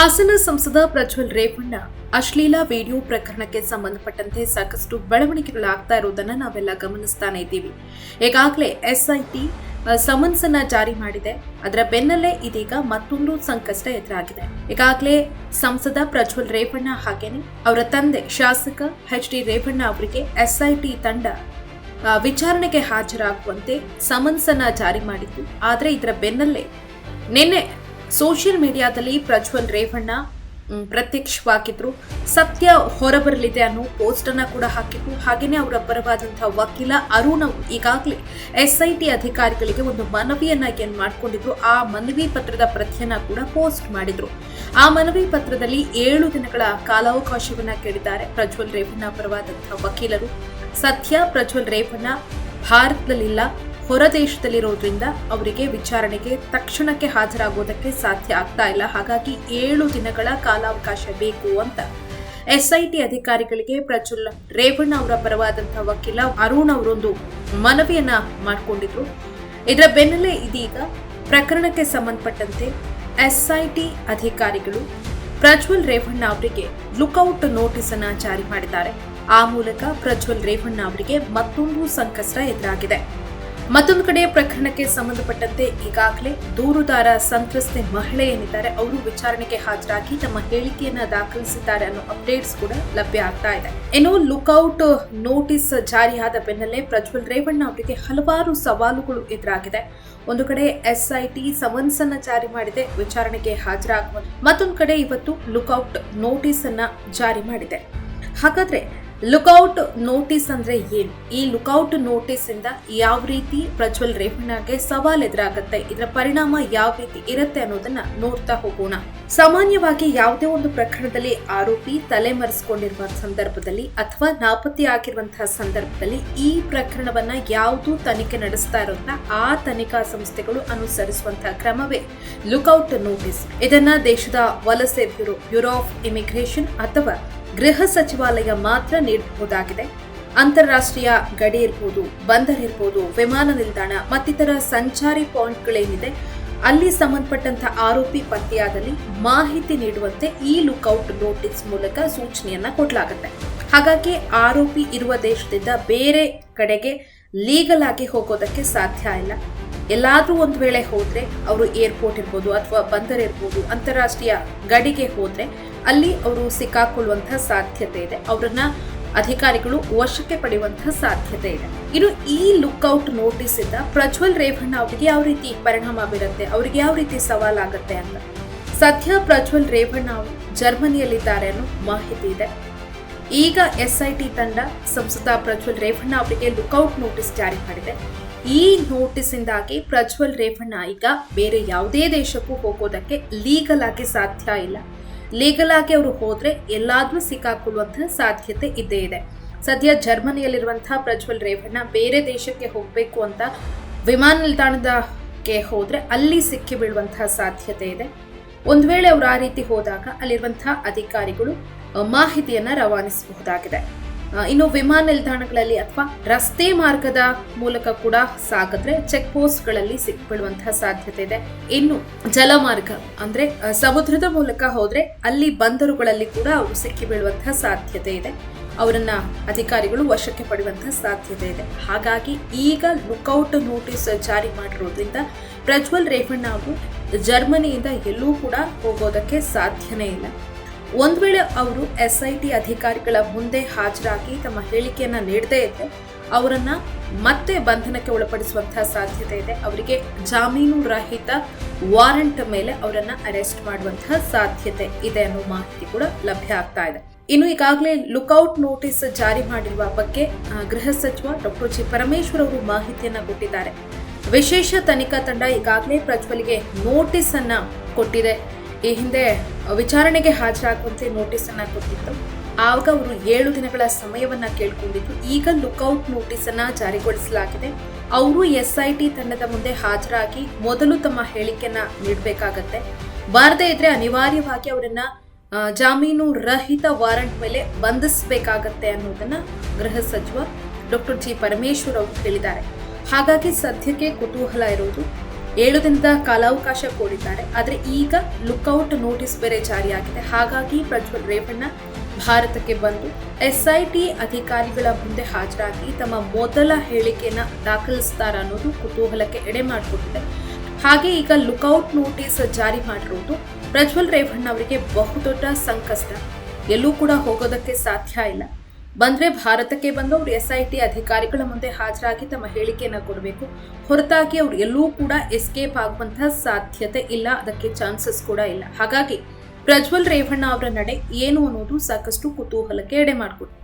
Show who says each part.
Speaker 1: ಹಾಸನ ಸಂಸದ ಪ್ರಜ್ವಲ್ ರೇವಣ್ಣ, ಅಶ್ಲೀಲ ವಿಡಿಯೋ ಪ್ರಕರಣಕ್ಕೆ ಸಂಬಂಧಪಟ್ಟಂತೆ ಸಾಕಷ್ಟು ಬೆಳವಣಿಗೆಗಳಾಗ್ತಾ ಇರುವುದನ್ನು ನಾವೆಲ್ಲ ಗಮನಿಸ್ತಾನೆ ಇದ್ದೀವಿ. ಈಗಾಗಲೇ ಎಸ್ಐಟಿ ಸಮನ್ಸ್ ಅನ್ನ ಜಾರಿ ಮಾಡಿದೆ. ಅದರ ಬೆನ್ನಲ್ಲೇ ಇದೀಗ ಮತ್ತೊಂದು ಸಂಕಷ್ಟ ಎದುರಾಗಿದೆ. ಈಗಾಗಲೇ ಸಂಸದ ಪ್ರಜ್ವಲ್ ರೇವಣ್ಣ ಹಾಗೇನೆ ಅವರ ತಂದೆ ಶಾಸಕ ಎಚ್ ಡಿ ರೇವಣ್ಣ ಅವರಿಗೆ ಎಸ್ಐಟಿ ತಂಡ ವಿಚಾರಣೆಗೆ ಹಾಜರಾಗುವಂತೆ ಸಮನ್ಸ್ ಅನ್ನ ಜಾರಿ ಮಾಡಿತ್ತು. ಆದರೆ ಇದರ ಬೆನ್ನಲ್ಲೇ ನಿನ್ನೆ ಸೋಷಿಯಲ್ ಮೀಡಿಯಾದಲ್ಲಿ ಪ್ರಜ್ವಲ್ ರೇವಣ್ಣ ಪ್ರತ್ಯಕ್ಷವಾಗಿದ್ರು ಸತ್ಯ ಹೊರಬರಲಿದೆ ಅನ್ನೋ ಪೋಸ್ಟ್ ಅನ್ನ ಕೂಡ ಹಾಕಿದ್ರು. ಹಾಗೇನೆ ಅವರ ಪರವಾದಂತಹ ವಕೀಲ ಅರುಣ್ ಅವರು ಈಗಾಗಲೇ ಎಸ್ಐಟಿ ಅಧಿಕಾರಿಗಳಿಗೆ ಒಂದು ಮನವಿಯನ್ನ ಏನ್ ಮಾಡ್ಕೊಂಡಿದ್ರು, ಆ ಮನವಿ ಪತ್ರದ ಪ್ರತಿಯನ್ನ ಕೂಡ ಪೋಸ್ಟ್ ಮಾಡಿದ್ರು. ಆ ಮನವಿ ಪತ್ರದಲ್ಲಿ ಏಳು ದಿನಗಳ ಕಾಲಾವಕಾಶವನ್ನ ಕೇಳಿದ್ದಾರೆ ಪ್ರಜ್ವಲ್ ರೇವಣ್ಣ ಪರವಾದಂತಹ ವಕೀಲರು. ಸತ್ಯ ಪ್ರಜ್ವಲ್ ರೇವಣ್ಣ ಭಾರತದಲ್ಲಿಲ್ಲ. ಹೊರ ದೇಶದಲ್ಲಿರೋದ್ರಿಂದ ಅವರಿಗೆ ವಿಚಾರಣೆಗೆ ತಕ್ಷಣಕ್ಕೆ ಹಾಜರಾಗೋದಕ್ಕೆ ಸಾಧ್ಯ ಆಗ್ತಾ ಇಲ್ಲ. ಹಾಗಾಗಿ ಏಳು ದಿನಗಳ ಕಾಲಾವಕಾಶ ಬೇಕು ಅಂತ ಎಸ್ಐಟಿ ಅಧಿಕಾರಿಗಳಿಗೆ ಪ್ರಜ್ವಲ್ ರೇವಣ್ಣ ಅವರ ಪರವಾದಂತಹ ವಕೀಲ ಅರುಣ್ ಅವರೊಂದು ಮನವಿಯನ್ನ ಮಾಡಿಕೊಂಡಿದ್ರು. ಇದರ ಬೆನ್ನಲ್ಲೇ ಇದೀಗ ಪ್ರಕರಣಕ್ಕೆ ಸಂಬಂಧಪಟ್ಟಂತೆ ಎಸ್ಐಟಿ ಅಧಿಕಾರಿಗಳು ಪ್ರಜ್ವಲ್ ರೇವಣ್ಣ ಅವರಿಗೆ ಲುಕೌಟ್ ನೋಟಿಸ್ ಅನ್ನ ಜಾರಿ ಮಾಡಿದ್ದಾರೆ. ಆ ಮೂಲಕ ಪ್ರಜ್ವಲ್ ರೇವಣ್ಣ ಅವರಿಗೆ ಮತ್ತೊಂದು ಸಂಕಷ್ಟ ಎದುರಾಗಿದೆ. ಮತ್ತೊಂದು ಕಡೆ ಪ್ರಕರಣಕ್ಕೆ ಸಂಬಂಧಪಟ್ಟಂತೆ ಈಗಾಗಲೇ ದೂರುದಾರ ಸಂತ್ರಸ್ತೆ ಮಹಿಳೆ ಏನಿದ್ದಾರೆ, ಅವರು ವಿಚಾರಣೆಗೆ ಹಾಜರಾಗಿ ತಮ್ಮ ಹೇಳಿಕೆಯನ್ನ ದಾಖಲಿಸಿದ್ದಾರೆ ಅನ್ನೋ ಅಪ್ಡೇಟ್ಸ್ ಕೂಡ ಲಭ್ಯ ಆಗ್ತಾ ಇದೆ. ಇನ್ನು ಲುಕ್ಔಟ್ ನೋಟಿಸ್ ಜಾರಿಯಾದ ಬೆನ್ನಲ್ಲೇ ಪ್ರಜ್ವಲ್ ರೇವಣ್ಣ ಅವರಿಗೆ ಹಲವಾರು ಸವಾಲುಗಳು ಎದುರಾಗಿದೆ. ಒಂದು ಕಡೆ ಎಸ್ಐಟಿ ಸಮನ್ಸ್ ಅನ್ನ ಜಾರಿ ಮಾಡಿದೆ, ವಿಚಾರಣೆಗೆ ಹಾಜರಾಗುವ ಮತ್ತೊಂದು ಕಡೆ ಇವತ್ತು ಲುಕ್ಔಟ್ ನೋಟಿಸ್ ಅನ್ನ ಜಾರಿ ಮಾಡಿದೆ. ಹಾಗಾದ್ರೆ ಲುಕೌಟ್ ನೋಟಿಸ್ ಅಂದ್ರೆ ಏನು? ಈ ಲುಕೌಟ್ ನೋಟಿಸ್ ಇಂದ ಯಾವ ರೀತಿ ಪ್ರಜ್ವಲ್ ರೇವಣ್ಣಗೆ ಸವಾಲ್ ಎದುರಾಗತ್ತೆ? ಇದರ ಪರಿಣಾಮ ಯಾವ ರೀತಿ ಇರುತ್ತೆ ಅನ್ನೋದನ್ನ ನೋಡ್ತಾ ಹೋಗೋಣ. ಸಾಮಾನ್ಯವಾಗಿ ಯಾವುದೇ ಒಂದು ಪ್ರಕರಣದಲ್ಲಿ ಆರೋಪಿ ತಲೆಮರೆಸಿಕೊಂಡಿರುವ ಸಂದರ್ಭದಲ್ಲಿ ಅಥವಾ ನಾಪತ್ತೆ ಆಗಿರುವಂತಹ ಸಂದರ್ಭದಲ್ಲಿ ಈ ಪ್ರಕರಣವನ್ನ ಯಾವುದು ತನಿಖೆ ನಡೆಸ್ತಾ ಇರೋದನ್ನ ಆ ತನಿಖಾ ಸಂಸ್ಥೆಗಳು ಅನುಸರಿಸುವಂತಹ ಕ್ರಮವೇ ಲುಕೌಟ್ ನೋಟಿಸ್ ಇದನ್ನ ದೇಶದ ವಲಸೆ ಬ್ಯೂರೋ ಬ್ಯೂರೋ ಆಫ್ ಇಮಿಗ್ರೇಷನ್ ಅಥವಾ ಗೃಹ ಸಚಿವಾಲಯ ಮಾತ್ರ ನೀಡಬಹುದಾಗಿದೆ. ಅಂತಾರಾಷ್ಟ್ರೀಯ ಗಡಿ ಇರ್ಬೋದು, ಬಂದರ್ ಇರ್ಬೋದು, ವಿಮಾನ ನಿಲ್ದಾಣ ಮತ್ತಿತರ ಸಂಚಾರಿ ಪಾಯಿಂಟ್ಗಳೇನಿದೆ, ಅಲ್ಲಿ ಸಂಬಂಧಪಟ್ಟಂತ ಆರೋಪಿ ಪತ್ತೆಯಾದಲ್ಲಿ ಮಾಹಿತಿ ನೀಡುವಂತೆ ಈ ಲುಕ್ಔಟ್ ನೋಟಿಸ್ ಮೂಲಕ ಸೂಚನೆಯನ್ನ ಕೊಡಲಾಗುತ್ತೆ. ಹಾಗಾಗಿ ಆರೋಪಿ ಇರುವ ದೇಶದಿಂದ ಬೇರೆ ಕಡೆಗೆ ಲೀಗಲ್ ಆಗಿ ಹೋಗೋದಕ್ಕೆ ಸಾಧ್ಯ ಇಲ್ಲ. ಎಲ್ಲಾದರೂ ಒಂದು ವೇಳೆ ಹೋದ್ರೆ ಅವರು ಏರ್ಪೋರ್ಟ್ ಇರ್ಬೋದು ಅಥವಾ ಬಂದರ್ ಇರ್ಬೋದು, ಅಂತಾರಾಷ್ಟ್ರೀಯ ಗಡಿಗೆ ಹೋದ್ರೆ ಅಲ್ಲಿ ಅವರು ಸಿಕ್ಕಾಕೊಳ್ಳುವಂತಹ ಸಾಧ್ಯತೆ ಇದೆ. ಅವರನ್ನ ಅಧಿಕಾರಿಗಳು ವಶಕ್ಕೆ ಪಡೆಯುವಂತಹ ಸಾಧ್ಯತೆ ಇದೆ. ಇನ್ನು ಈ ಲುಕ್ಔಟ್ ನೋಟಿಸ್ ಇಂದ ಪ್ರಜ್ವಲ್ ರೇವಣ್ಣ ಅವರಿಗೆ ಯಾವ ರೀತಿ ಪರಿಣಾಮ ಬೀರುತ್ತೆ, ಅವರಿಗೆ ಯಾವ ರೀತಿ ಸವಾಲಾಗುತ್ತೆ ಅಂತ. ಸದ್ಯ ಪ್ರಜ್ವಲ್ ರೇವಣ್ಣ ಅವರು ಜರ್ಮನಿಯಲ್ಲಿದ್ದಾರೆ ಅನ್ನೋ ಮಾಹಿತಿ ಇದೆ. ಈಗ ಎಸ್ಐಟಿ ತಂಡ ಸಂಸದ ಪ್ರಜ್ವಲ್ ರೇವಣ್ಣ ಅವರಿಗೆ ಲುಕ್ಔಟ್ ನೋಟಿಸ್ ಜಾರಿ ಮಾಡಿದೆ. ಈ ನೋಟಿಸ್ ಇಂದಾಗಿ ಪ್ರಜ್ವಲ್ ರೇವಣ್ಣ ಈಗ ಬೇರೆ ಯಾವುದೇ ದೇಶಕ್ಕೂ ಹೋಗೋದಕ್ಕೆ ಲೀಗಲ್ ಆಗಿ ಸಾಧ್ಯ ಇಲ್ಲ. ಲೀಗಲ್ ಆಗಿ ಅವರು ಹೋದರೆ ಎಲ್ಲಾದ್ರೂ ಸಿಕ್ಕಾಕೊಳ್ಳುವಂತಹ ಸಾಧ್ಯತೆ ಇದ್ದೇ ಇದೆ. ಸದ್ಯ ಜರ್ಮನಿಯಲ್ಲಿರುವಂತಹ ಪ್ರಜ್ವಲ್ ರೇವಣ್ಣ ಬೇರೆ ದೇಶಕ್ಕೆ ಹೋಗಬೇಕು ಅಂತ ವಿಮಾನ ನಿಲ್ದಾಣದಕ್ಕೆ ಹೋದರೆ ಅಲ್ಲಿ ಸಿಕ್ಕಿ ಬೀಳುವಂತಹ ಸಾಧ್ಯತೆ ಇದೆ. ಒಂದು ವೇಳೆ ಅವರು ಆ ರೀತಿ ಹೋದಾಗ ಅಲ್ಲಿರುವಂತಹ ಅಧಿಕಾರಿಗಳು ಮಾಹಿತಿಯನ್ನು ರವಾನಿಸಬಹುದಾಗಿದೆ. ಇನ್ನು ವಿಮಾನ ನಿಲ್ದಾಣಗಳಲ್ಲಿ ಅಥವಾ ರಸ್ತೆ ಮಾರ್ಗದ ಮೂಲಕ ಕೂಡ ಸಾಗಿದ್ರೆ ಚೆಕ್ ಪೋಸ್ಟ್ಗಳಲ್ಲಿ ಸಿಕ್ಬಿಡುವಂತಹ ಸಾಧ್ಯತೆ ಇದೆ. ಇನ್ನು ಜಲಮಾರ್ಗ ಅಂದ್ರೆ ಸಮುದ್ರದ ಮೂಲಕ ಹೋದ್ರೆ ಅಲ್ಲಿ ಬಂದರುಗಳಲ್ಲಿ ಕೂಡ ಅವರು ಸಿಕ್ಕಿ ಬೀಳುವಂತಹ ಸಾಧ್ಯತೆ ಇದೆ. ಅವರನ್ನ ಅಧಿಕಾರಿಗಳು ವಶಕ್ಕೆ ಪಡೆಯುವಂತಹ ಸಾಧ್ಯತೆ ಇದೆ. ಹಾಗಾಗಿ ಈಗ ಲುಕೌಟ್ ನೋಟಿಸ್ ಜಾರಿ ಮಾಡಿರೋದ್ರಿಂದ ಪ್ರಜ್ವಲ್ ರೇವಣ್ಣ ಅವರು ಜರ್ಮನಿಯಿಂದ ಎಲ್ಲೂ ಕೂಡ ಹೋಗೋದಕ್ಕೆ ಸಾಧ್ಯನೇ ಇಲ್ಲ. ಒಂದ್ ವೇಳೆ ಅವರು ಎಸ್ ಐ ಟಿ ಅಧಿಕಾರಿಗಳ ಮುಂದೆ ಹಾಜರಾಗಿ ತಮ್ಮ ಹೇಳಿಕೆಯನ್ನು ನೀಡದೇ ಇದ್ದರೆ ಅವರನ್ನ ಮತ್ತೆ ಬಂಧನಕ್ಕೆ ಒಳಪಡಿಸುವಂತಹ ಸಾಧ್ಯತೆ ಇದೆ. ಅವರಿಗೆ ಜಾಮೀನು ರಹಿತ ವಾರೆಂಟ್ ಮೇಲೆ ಅವರನ್ನು ಅರೆಸ್ಟ್ ಮಾಡುವಂತಹ ಸಾಧ್ಯತೆ ಇದೆ ಅನ್ನೋ ಮಾಹಿತಿ ಕೂಡ ಲಭ್ಯ ಆಗ್ತಾ ಇದೆ. ಇನ್ನು ಈಗಾಗಲೇ ಲುಕ್ಔಟ್ ನೋಟಿಸ್ ಜಾರಿ ಮಾಡಿರುವ ಬಗ್ಗೆ ಗೃಹ ಸಚಿವ ಡಾಕ್ಟರ್ ಜಿ ಪರಮೇಶ್ವರ್ ಅವರು ಮಾಹಿತಿಯನ್ನ ಕೊಟ್ಟಿದ್ದಾರೆ. ವಿಶೇಷ ತನಿಖಾ ತಂಡ ಈಗಾಗಲೇ ಪ್ರಜ್ವಲ್ಗೆ ನೋಟಿಸ್ ಅನ್ನ ಕೊಟ್ಟಿದೆ. ಈ ಹಿಂದೆ ವಿಚಾರಣೆಗೆ ಹಾಜರಾಗುವಂತೆ ನೋಟಿಸ್ ಅನ್ನ ಕೊಟ್ಟಿತ್ತು. ಆವಾಗ ಅವರು ಏಳು ದಿನಗಳ ಸಮಯವನ್ನ ಕೇಳ್ಕೊಂಡಿದ್ದು, ಈಗ ಲುಕೌಟ್ ನೋಟಿಸ್ ಅನ್ನ ಜಾರಿಗೊಳಿಸಲಾಗಿದೆ. ಅವರು ಎಸ್ ಐ ಟಿ ತಂಡದ ಮುಂದೆ ಹಾಜರಾಗಿ ಮೊದಲು ತಮ್ಮ ಹೇಳಿಕೆಯನ್ನ ನೀಡಬೇಕಾಗತ್ತೆ. ಬಾರದೇ ಇದ್ರೆ ಅನಿವಾರ್ಯವಾಗಿ ಅವರನ್ನ ಜಾಮೀನು ರಹಿತ ವಾರಂಟ್ ಮೇಲೆ ಬಂಧಿಸಬೇಕಾಗತ್ತೆ ಅನ್ನೋದನ್ನ ಗೃಹ ಸಚಿವ ಡಾಕ್ಟರ್ ಜಿ ಪರಮೇಶ್ವರ್ ಅವರು ಹೇಳಿದ್ದಾರೆ. ಹಾಗಾಗಿ ಸದ್ಯಕ್ಕೆ ಕುತೂಹಲ ಇರೋದು ಏಳು ದಿನದ ಕಾಲಾವಕಾಶ ಕೋರಿದ್ದಾರೆ. ಆದರೆ ಈಗ ಲುಕ್ಔಟ್ ನೋಟಿಸ್ ಬೇರೆ ಜಾರಿಯಾಗಿದೆ. ಹಾಗಾಗಿ ಪ್ರಜ್ವಲ್ ರೇವಣ್ಣ ಭಾರತಕ್ಕೆ ಬಂದು ಎಸ್ಐಟಿ ಅಧಿಕಾರಿಗಳ ಮುಂದೆ ಹಾಜರಾಗಿ ತಮ್ಮ ಮೊದಲ ಹೇಳಿಕೆಯನ್ನು ದಾಖಲಿಸ್ತಾರ ಅನ್ನೋದು ಕುತೂಹಲಕ್ಕೆ ಎಡೆ ಮಾಡಿಕೊಟ್ಟಿದೆ. ಹಾಗೆ ಈಗ ಲುಕ್ಔಟ್ ನೋಟಿಸ್ ಜಾರಿ ಮಾಡಿರುವುದು ಪ್ರಜ್ವಲ್ ರೇವಣ್ಣ ಅವರಿಗೆ ಬಹುದೊಡ್ಡ ಸಂಕಷ್ಟ. ಎಲ್ಲೂ ಕೂಡ ಹೋಗೋದಕ್ಕೆ ಸಾಧ್ಯ ಇಲ್ಲ. ಬಂದ್ರೆ ಭಾರತಕ್ಕೆ ಬಂದು ಅವರು ಎಸ್ ಐ ಟಿ ಅಧಿಕಾರಿಗಳ ಮುಂದೆ ಹಾಜರಾಗಿ ತಮ್ಮ ಹೇಳಿಕೆಯನ್ನ ಕೊಡಬೇಕು. ಹೊರತಾಗಿ ಅವ್ರು ಎಲ್ಲೂ ಕೂಡ ಎಸ್ಕೇಪ್ ಆಗುವಂತಹ ಸಾಧ್ಯತೆ ಇಲ್ಲ. ಅದಕ್ಕೆ ಚಾನ್ಸಸ್ ಕೂಡ ಇಲ್ಲ. ಹಾಗಾಗಿ ಪ್ರಜ್ವಲ್ ರೇವಣ್ಣ ಅವರ ನಡೆ ಏನು ಅನ್ನೋದು ಸಾಕಷ್ಟು ಕುತೂಹಲಕ್ಕೆ ಎಡೆ ಮಾಡಿಕೊಟ್ಟಿದೆ